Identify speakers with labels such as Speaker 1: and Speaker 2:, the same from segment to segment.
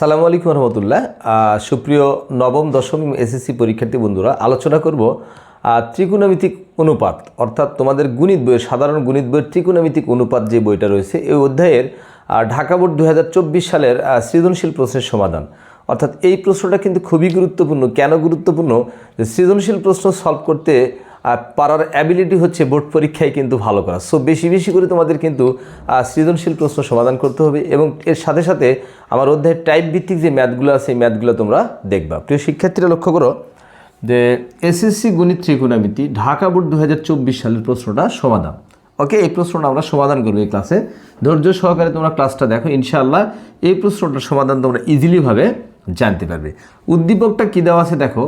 Speaker 1: সালামু আলাইকুম রহমতুল্লাহ। সুপ্রিয় নবম, দশম এসএসসি পরীক্ষার্থী বন্ধুরা, আলোচনা করব ত্রিকোণমিতিক অনুপাত, অর্থাৎ তোমাদের গণিত বইয়ের, সাধারণ গণিত বইয়ের ত্রিকোণমিতিক অনুপাত যে বইটা রয়েছে, এই অধ্যায়ের ঢাকা বোর্ড দু হাজার চব্বিশ সালের সৃজনশীল প্রশ্নের সমাধান। অর্থাৎ এই প্রশ্নটা কিন্তু খুবই গুরুত্বপূর্ণ। কেন গুরুত্বপূর্ণ? যে সৃজনশীল প্রশ্ন সলভ করতে পারার অ্যাবিলিটি হচ্ছে বোর্ড পরীক্ষায় কিন্তু ভালো করা। সো বেশি বেশি করে তোমাদের কিন্তু সৃজনশীল প্রশ্ন সমাধান করতে হবে এবং এর সাথে সাথে আমার অধ্যায়ের টাইপ ভিত্তিক যে ম্যাথগুলো আছে, এই ম্যাথগুলো তোমরা দেখবা। প্রিয় শিক্ষার্থীরা, লক্ষ্য করো যে এসএসসি গণিত ত্রিকোণামিতি ঢাকা বোর্ড দু হাজার চব্বিশ সালের প্রশ্নটা সমাধান। ওকে এই প্রশ্নটা আমরা সমাধান করব এই ক্লাসে ধৈর্য সহকারে তোমরা ক্লাসটা দেখো, ইনশাআল্লাহ এই প্রশ্নটার সমাধান তোমরা ইজিলিভাবে জানতে পারবে। উদ্দীপকটা কী দেওয়া আছে দেখো?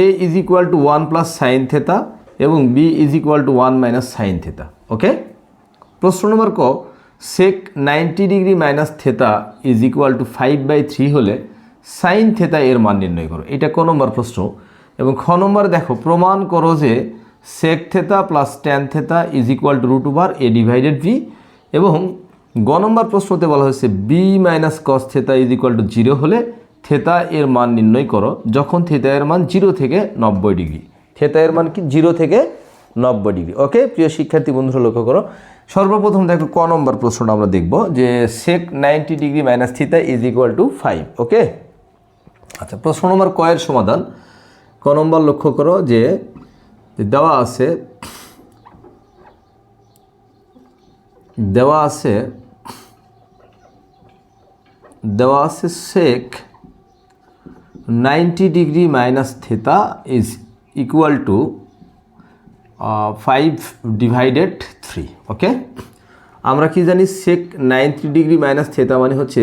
Speaker 1: A is equal to one plus sine theta এবং B is equal to one minus sine theta okay প্রশ্ন নম্বর ক sec ninety degree minus theta is equal to five by three হলে সাইন থেতা এর মান নির্ণয় করো। এটা ক নম্বর প্রশ্ন। এবং খ নম্বর দেখো, প্রমাণ করো যে sec theta plus tan theta is equal to root over A divided B এবং গ নম্বর প্রশ্নতে বলা হয়েছে B minus cos theta is equal to zero হলে থেতা এর মান নির্ণয় করো। যখন থেতা এর মান জিরো থেকে নব্বই ডিগ্রি থেতা এর মান কি? জিরো থেকে নব্বই ডিগ্রি। ওকে? প্রিয় শিক্ষার্থী, বন্ধুরা, লক্ষ্য করো। সর্বপ্রথম দেখো, ক নম্বর প্রশ্নটা আমরা দেখব যে sec ninety degree minus theta is equal to five okay? আচ্ছা প্রশ্ন নম্বর কয়ের সমাধান। ক নম্বর লক্ষ্য করো যে দেওয়া আছে দেওয়া আছে দেওয়া আছে sec ninety degree minus theta is equal to five divided three okay আমরা কি জানি sec ninety degree minus theta মানে হচ্ছে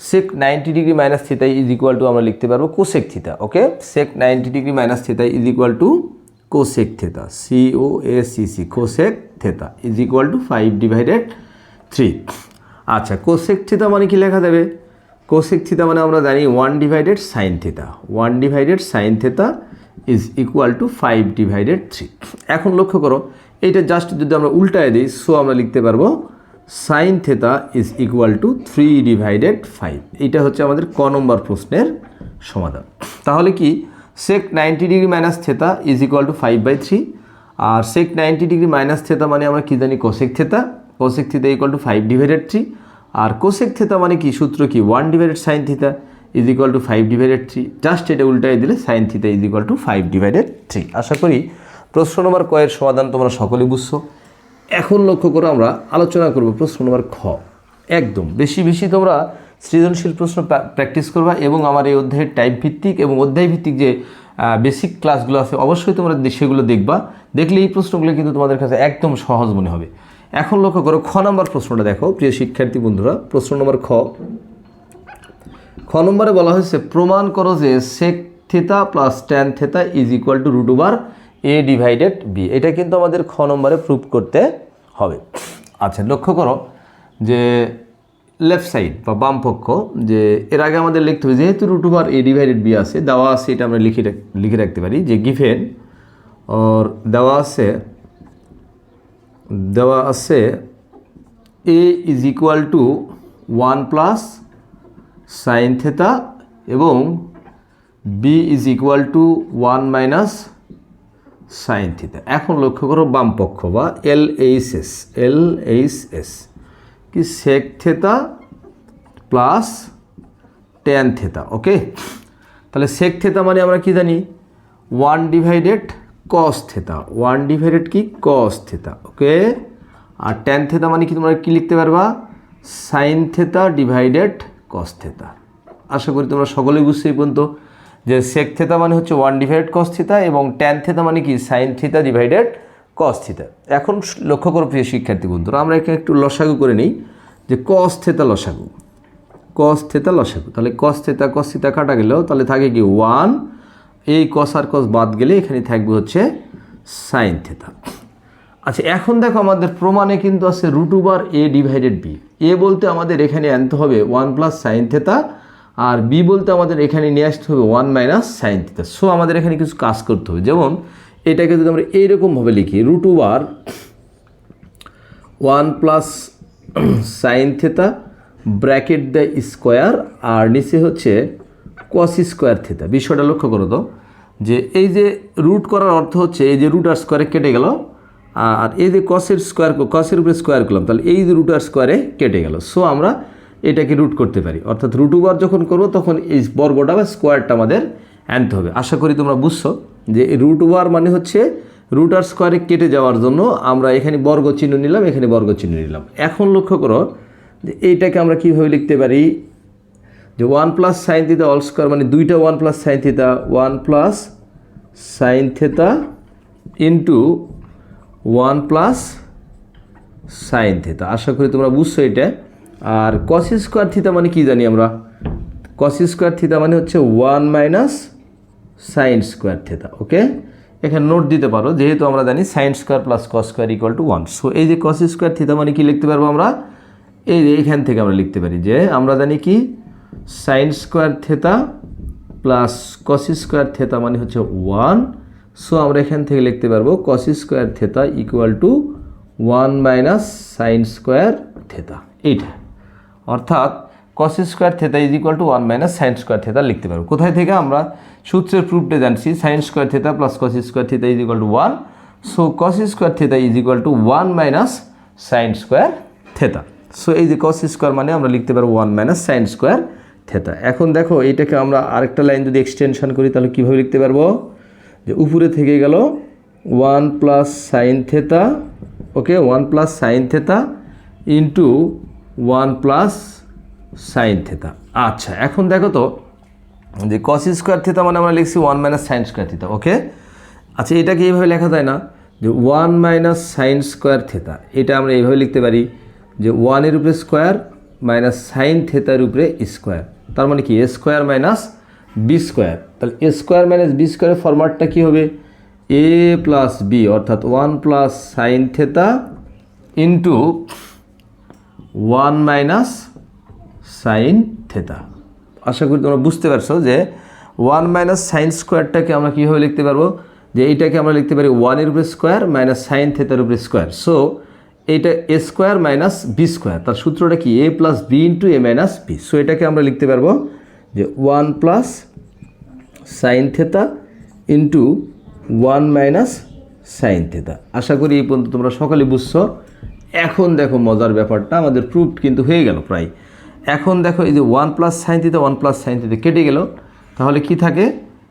Speaker 1: sec ninety degree minus theta is equal to আমরা লিখতে পারব cosec theta okay sec ninety degree minus theta is equal to cosec theta C O S C C cosec theta is equal to five divided three আচ্ছা cosec theta মানে কি লেখা দেবে cosec theta মানে আমরা জানি one divided sine theta one divided sine theta is equal to five divided three এখন লক্ষ্য করো, এইটা জাস্ট যদি আমরা উল্টায় দিই সো আমরা লিখতে পারব sine theta is equal to three divided five এইটা হচ্ছে আমাদের ক নম্বর প্রশ্নের সমাধান। তাহলে কি sec ninety degree minus theta is equal to five by three R sec ninety degree minus theta মানে আমরা কী জানি cosec theta cosec theta equal to five divided three R cosec theta মানে কি, সূত্র কি one divided sine theta is equal to five divided three just এটা উল্টাই দিলে sine theta is equal to five divided three আশা করি প্রশ্ন নম্বর কয়ের সমাধান তোমরা সকলে বুঝছ? এখন লক্ষ্য করে আমরা আলোচনা করব প্রশ্ন নম্বর খ। একদম। বেশি বেশি তোমরা সৃজনশীল প্রশ্ন প্র্যাকটিস করবা এবং আমার এই অধ্যায়ের টাইপ ভিত্তিক এবং অধ্যায় ভিত্তিক যে বেসিক ক্লাসগুলো আছে অবশ্যই তোমরা সেগুলো দেখবা। দেখলে এই প্রশ্নগুলো কিন্তু তোমাদের কাছে একদম সহজ মনে হবে। এখন লক্ষ্য করো খ নম্বর প্রশ্নটা দেখো প্রিয় শিক্ষার্থী বন্ধুরা। প্রশ্ন নম্বর খ। খ নম্বরে বলা হয়েছে, প্রমাণ করো যে sec theta plus tan theta is equal to root over A divided B এটা কিন্তু আমাদের খ নম্বরে প্রুভ করতে হবে। আচ্ছা লক্ষ্য করো যে লেফট সাইড বা বাম পক্ষ, যে এর আগে আমাদের লিখতে হবে, যেহেতু root over A divided B আছে, দেওয়া আছে এটা আমরা লিখে লিখে রাখতে পারি, যে গিফেন ওর দেওয়া আছে দেওয়া আছে A is equal to one plus sine theta এবং B is equal to one minus sine theta এখন লক্ষ্য করো বাম পক্ষ বা L H S L H S কি sec theta plus tan theta okay তাহলে সেক থেতা মানে আমরা কি জানি? One divided cos theta one divided কি? কস থেতা ওকে আর ট্যান থেতা মানে কি তোমরা কি লিখতে পারবা? Sine theta divided cos theta আশা করি তোমরা সকলেই বুঝছ এই পর্যন্ত যে সেক থেতা মানে হচ্ছে ওয়ান ডিভাইডেড কস থিতা এবং ট্যান থেতা মানে কি? সাইন থিতা ডিভাইডেড কস থিতা এখন লক্ষ্য করো প্রিয় শিক্ষার্থী বন্ধুরা, আমরা এখানে একটু লসাগু করে নিই যে কস থেতা লসাগু। কস থেতা লসাগু। তাহলে কস থেতা কস থিতা কাটা গেলেও তাহলে থাকে কি? ওয়ান এই কস আর কস বাদ গেলে এখানে থাকবে হচ্ছে সাইন থেতা আচ্ছা এখন দেখো আমাদের প্রমাণে কিন্তু আছে root over A divided B A বলতে আমাদের এখানে আনতে হবে ওয়ান প্লাস সাইন থেতা আর বি বলতে আমাদের এখানে নিয়ে আসতে হবে one minus sine theta so আমাদের এখানে কিছু কাজ করতে হবে। যেমন, এটাকে যদি আমরা এইরকমভাবে লিখি root over one plus sine theta bracket the square আর নিচে হচ্ছে কস স্কোয়ার থেতা বিষয়টা লক্ষ্য করো তো, যে এই যে রুট করার অর্থ হচ্ছে, এই যে রুট আর স্কোয়ারে কেটে গেল আর এই যে কসের স্কোয়ার কসের উপরে স্কোয়ার করলাম, তাহলে এই যে রুট আর স্কোয়ারে কেটে গেল। সো আমরা এটাকে রুট করতে পারি। অর্থাৎ রুট ওভার যখন করব, তখন এই বর্গটা বা স্কোয়ারটা আমাদের আনতে হবে। আশা করি তোমরা বুঝছ যে রুট ওভার মানে হচ্ছে রুট আর স্কোয়ারে কেটে যাওয়ার জন্য আমরা এখানে বর্গ চিহ্ন নিলাম, এখানে বর্গ চিহ্ন নিলাম। এখন লক্ষ্য করো যে এইটাকে আমরা কীভাবে লিখতে পারি? যে one plus sine theta all square মানে দুইটা one plus sine theta one plus sine theta into one plus sine theta আশা করি তোমরা বুঝছ এটা। আর কস স্কোয়ার থিতা মানে কি জানি আমরা? কস স্কোয়ার থিতা মানে হচ্ছে one minus sine square theta okay? এখানে নোট দিতে পারো, যেহেতু আমরা জানি sine square plus cos square equal to one so এই যে কস স্কোয়ার থিতা মানে কি লিখতে পারব আমরা? এই যে এখান থেকে আমরা লিখতে পারি যে আমরা জানি কি? Sine square theta plus cos square theta মানে হচ্ছে ওয়ান সো আমরা এখান থেকে লিখতে পারব cos square theta equal to one minus sine square theta এইটা। অর্থাৎ cos square theta is equal to one minus sine square theta লিখতে পারব। কোথায় থেকে? আমরা সূত্রের প্রুফটা জানছি। Sine square theta plus cos square theta is equal to one so cos square theta is equal to one minus sine square theta so এই যে কস স্কোয়ার মানে আমরা লিখতে পারব one minus sine square theta এখন দেখো, এইটাকে আমরা আরেকটা লাইন যদি এক্সটেনশন করি, তাহলে কীভাবে লিখতে পারব? যে উপরে থেকে গেল one plus sine theta okay, one plus sine theta into one plus sine theta আচ্ছা এখন দেখো তো যে কস স্কোয়ার থিতা মানে আমরা লিখছি one minus sine square theta okay? আচ্ছা এটাকে এইভাবে লেখা যায় না? যে one minus sine square theta এটা আমরা এইভাবে লিখতে পারি যে ওয়ানের উপরে স্কোয়ার মাইনাস সাইন থেতার উপরে স্কোয়ার তার মানে কি? স্কোয়ার মাইনাস বি স্কোয়ার তাহলে এ স্কোয়ার মাইনাস বি স্কোয়ারের ফরম্যাটটা কী হবে? এ প্লাস বি অর্থাৎ one plus sine theta into one minus sine theta আশা করি তোমরা বুঝতে পারছ যে ওয়ান মাইনাস সাইন স্কোয়ারটাকে আমরা কীভাবে লিখতে পারব? যে এইটাকে আমরা লিখতে পারি ওয়ানের উপরে স্কোয়ার মাইনাস সাইন থেতার উপরে স্কোয়ার সো এইটা A square minus B square তার সূত্রটা কি? A plus B into A minus B so এটাকে আমরা লিখতে পারব যে one plus sine theta into one minus sine theta আশা করি এই পর্যন্ত তোমরা সকালে বুঝছ। এখন দেখো মজার ব্যাপারটা, আমাদের প্রুফ কিন্তু হয়ে গেল প্রায়। এখন দেখো এই যে one plus sine theta one plus sine theta কেটে গেল। তাহলে কি থাকে?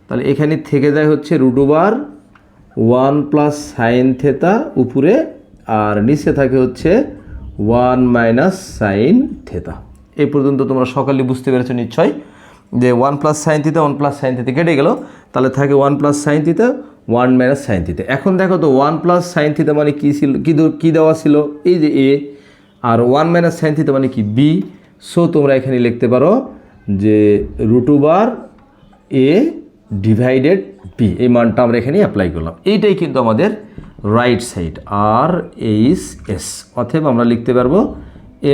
Speaker 1: তাহলে এখানে থেকে যায় হচ্ছে root over one plus sine theta উপরে, আর নিচে থাকে হচ্ছে ওয়ান মাইনাস সাইন থেতা এই পর্যন্ত তোমরা সকালে বুঝতে পেরেছ নিশ্চয় যে one plus sine theta one plus sine theta কেটে গেল, তাহলে থাকে one plus sine theta one minus sine theta এখন দেখো তো, ওয়ান প্লাস সাইন থিতা মানে কী ছিল, কী কী দেওয়া ছিল? এই যে এ, আর ওয়ান মাইনাস সাইন থিতা মানে কি বি। সো তোমরা এখানে লিখতে পারো যে রুটুবার এ ডিভাইডেড বি এই মানটা আমরা এখানে অ্যাপ্লাই করলাম। এইটাই কিন্তু আমাদের right side R H S অতএব আমরা লিখতে পারব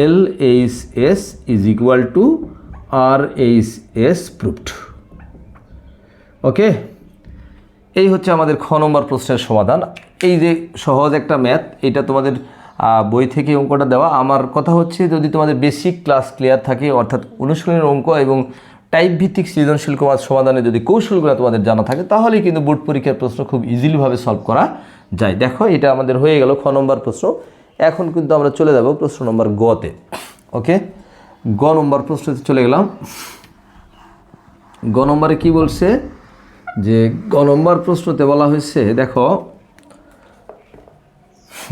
Speaker 1: L H S is equal to R H S proved okay এই হচ্ছে আমাদের খ নম্বর প্রশ্নের সমাধান। এই যে সহজ একটা ম্যাথ এটা তোমাদের বই থেকে অঙ্কটা দেওয়া। আমার কথা হচ্ছে, যদি তোমাদের বেসিক ক্লাস ক্লিয়ার থাকে, অর্থাৎ অনুশীলনের অঙ্ক এবং টাইপ ভিত্তিক সৃজনশীল কমাজ সমাধানে যদি কৌশলগুলো তোমাদের জানা থাকে, তাহলেই কিন্তু বোর্ড পরীক্ষার প্রশ্ন খুব ইজিলিভাবে সলভ করা যায়। দেখো, এটা আমাদের হয়ে গেল খ নম্বর প্রশ্ন। এখন কিন্তু আমরা চলে যাব প্রশ্ন নম্বর গতে ওকে গ নম্বর প্রশ্নতে চলে গেলাম। গ নম্বরে কী বলছে? যে গ নম্বর প্রশ্নতে বলা হয়েছে, দেখো,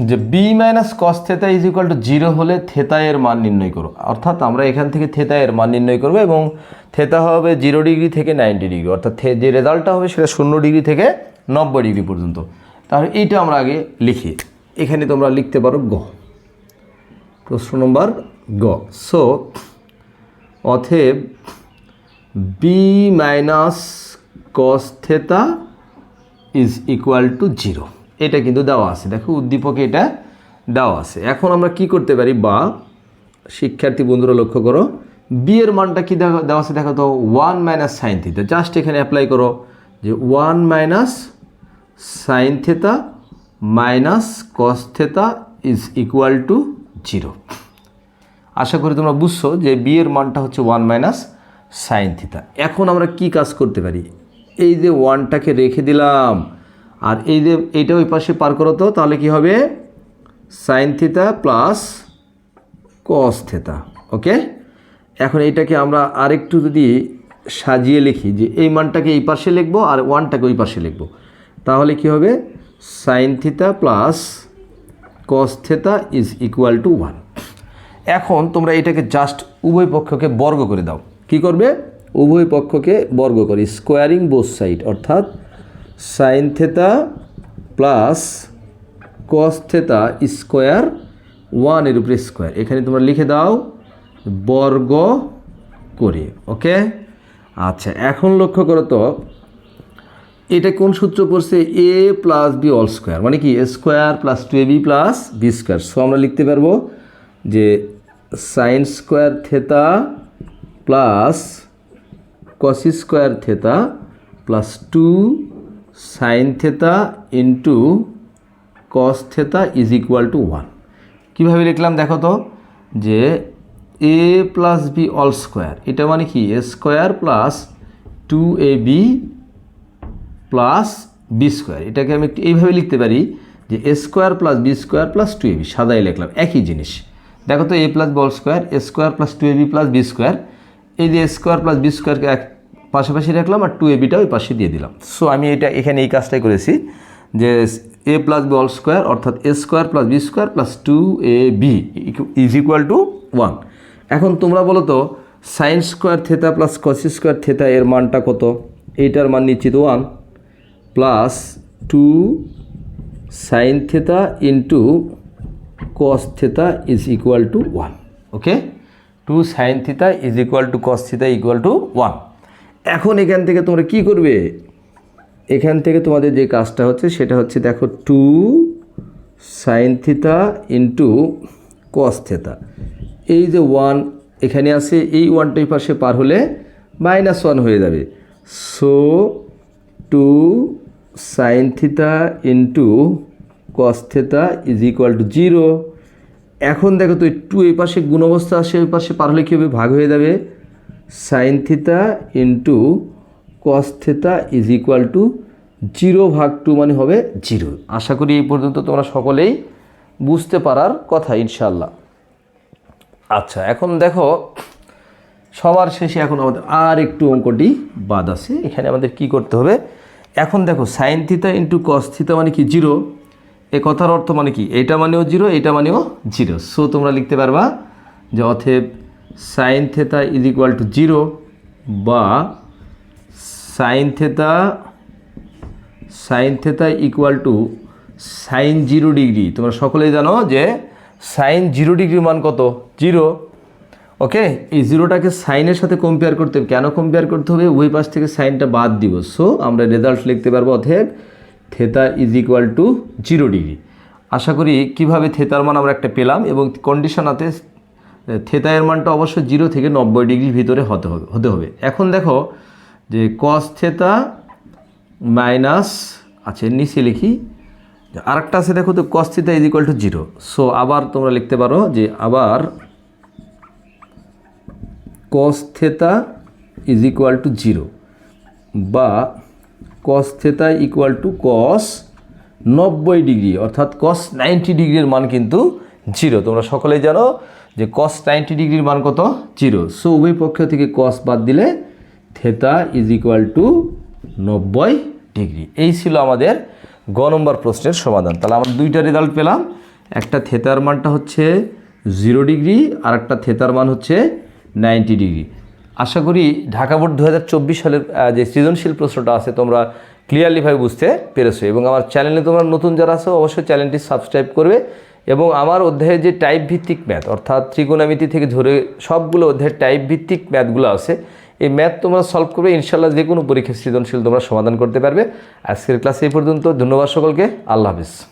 Speaker 1: যে B minus cos theta is equal to zero হলে থেতা এর মান নির্ণয় করো। অর্থাৎ আমরা এখান থেকে থেতা এর মান নির্ণয় করব এবং থেতা হবে জিরো ডিগ্রি থেকে নাইনটি ডিগ্রি অর্থাৎ যে রেজাল্টটা হবে সেটা শূন্য ডিগ্রি থেকে নব্বই ডিগ্রি পর্যন্ত। তাহলে এইটা আমরা আগে লিখি। এখানে তোমরা লিখতে পারো গ। প্রশ্ন নম্বর গ। So অথেব B minus cos theta is equal to zero এটা কিন্তু দেওয়া আছে। দেখো উদ্দীপকে এটা দেওয়া আছে। এখন আমরা কি করতে পারি? বা, শিক্ষার্থী বন্ধুরা লক্ষ্য করো বি এর মানটা কি দেখা- দেওয়া আছে? দেখো তো one minus sine theta just এখানে অ্যাপ্লাই করো যে one minus sine theta minus cos theta is equal to zero আশা করি তোমরা বুঝছ যে বি এর মানটা হচ্ছে ওয়ান মাইনাস সাইন থিতা এখন আমরা কি কাজ করতে পারি? এই যে ওয়ানটাকে রেখে দিলাম, আর এই যে এইটা ওই পাশে পার করো তো, তাহলে কি হবে? Sine theta plus cos theta okay এখন এইটাকে আমরা আরেকটু যদি সাজিয়ে লিখি, যে এই মানটাকে এই পাশে লিখব আর ওয়ানটাকে ওই পাশে লিখব, তাহলে কি হবে? Sine theta plus cos theta is equal to one এখন তোমরা এটাকে জাস্ট উভয় পক্ষকে বর্গ করে দাও। কি করবে? উভয় পক্ষকে বর্গ করি স্কোয়ারিং বোথ সাইড অর্থাৎ sine theta plus cos theta square ওয়ানের উপরে স্কোয়ার এখানে তোমরা লিখে দাও, বর্গ করে ওকে আচ্ছা এখন লক্ষ্য করো তো, এটা কোন সূত্র পড়ছে? A plus B all square মানে কি? Square plus two A B plus B square so আমরা লিখতে পারব যে sine square theta plus cos square theta plus two sine theta into cos theta is equal to one কীভাবে লিখলাম দেখো তো? যে A plus B all square এটা মানে কি? A square plus two A B plus B square এটাকে আমি একটু এইভাবে লিখতে পারি যে A square plus B square plus two A B সাদাই লিখলাম। একই জিনিস। দেখো তো A plus ball square A square plus two A B plus B square এই যে স্কোয়ার প্লাস বি স্কোয়ারকে এক পাশাপাশি রাখলাম আর টু এ বিটা ওই পাশে দিয়ে দিলাম। সো আমি এটা এখানে এই কাজটাই করেছি যে A plus B all square অর্থাৎ A square plus B square plus two A B is equal to one এখন তোমরা বলো তো sine square theta plus cos square theta এর মানটা কত? এইটার মান নিশ্চিত one plus two sine theta into cos theta is equal to one okay two sine theta is equal to cos theta equal to one এখন এখান থেকে তোমরা কি করবে? এখান থেকে তোমাদের যে কাজটা হচ্ছে, সেটা হচ্ছে দেখো two sine theta into cos theta এই যে ওয়ান এখানে আছে, এই ওয়ানটাই পাশে পার হলে মাইনাস ওয়ান হয়ে যাবে। So two sine theta into cos theta is equal to zero এখন দেখো তো টু এই পাশে গুণ অবস্থা আসে ওই পাশে পার কী হবে? ভাগ হয়ে যাবে। Sine theta into cos theta is equal to zero ভাগ টু মানে হবে জিরো আশা করি এই পর্যন্ত তোমরা সকলেই বুঝতে পারার কথা ইনশাল্লাহ আচ্ছা এখন দেখো, সবার শেষে এখন আমাদের আর একটু অঙ্কটি বাদ আছে। এখানে আমাদের কি করতে হবে? এখন দেখো সাইন থিতা ইন্টু কস থিতা মানে কি? জিরো এ কথার অর্থ মানে কি? এটা মানেও জিরো এটা মানেও জিরো। সো তোমরা লিখতে পারবা যে অথেব sine theta is equal to zero বা sine theta sine theta equal to sine zero degree তোমরা সকলেই জানো যে সাইন জিরো ডিগ্রির মান কত? জিরো। ওকে এই জিরোটাকে সাইনের সাথে কম্পেয়ার করতে হবে। কেন কম্পেয়ার করতে হবে? ওই পাশ থেকে সাইনটা বাদ দিব। সো আমরা রেজাল্ট লিখতে পারব অথেব theta is equal to zero degree আশা করি কীভাবে থেতার মান আমরা একটা পেলাম এবং কন্ডিশনাতে থেতা এর মানটা অবশ্য জিরো থেকে নব্বই ডিগ্রির ভিতরে হতে হবে হতে হবে। এখন দেখো যে কস থেতা মাইনাস আছে নিচে লিখি। আরেকটা আছে, দেখো তো cos theta is equal to zero so আবার তোমরা লিখতে পারো যে আবার cos theta is equal to zero বা cos theta equal to cos নব্বই ডিগ্রি, অর্থাৎ কস নাইনটি ডিগ্রির মান কিন্তু জিরো তোমরা সকলেই জানো যে কস নাইনটি ডিগ্রির মান কত? জিরো সো উভয় পক্ষ থেকে কস বাদ দিলে থেতা ইজ ইকুয়াল টু নব্বই ডিগ্রি। এই ছিল আমাদের গ নম্বর প্রশ্নের সমাধান। তাহলে আমরা দুইটা রেজাল্ট পেলাম। একটা থেতার মানটা হচ্ছে জিরো ডিগ্রি আর একটা থেতার মান হচ্ছে নাইনটি ডিগ্রি। আশা করি ঢাকা বোর্ড দু হাজার চব্বিশ সালের যে সৃজনশীল প্রশ্নটা আছে তোমরা ক্লিয়ারলিভাবে বুঝতে পেরেছ। এবং আমার চ্যানেলে তোমরা নতুন যারা আছো, অবশ্যই চ্যানেলটি সাবস্ক্রাইব করবে। এবং আমার অধ্যায়ে যে টাইপ ভিত্তিক ম্যাথ অর্থাৎ ত্রিকোণামিতি থেকে ধরে সবগুলো অধ্যায়ের টাইপ ভিত্তিক ম্যাথগুলো আছে, এই ম্যাথ তোমরা সলভ করবে। ইনশাল্লাহ যে কোনো পরীক্ষা সৃজনশীল তোমরা সমাধান করতে পারবে। আজকের ক্লাস এই পর্যন্ত। ধন্যবাদ সকলকে। আল্লাহ হাফিজ।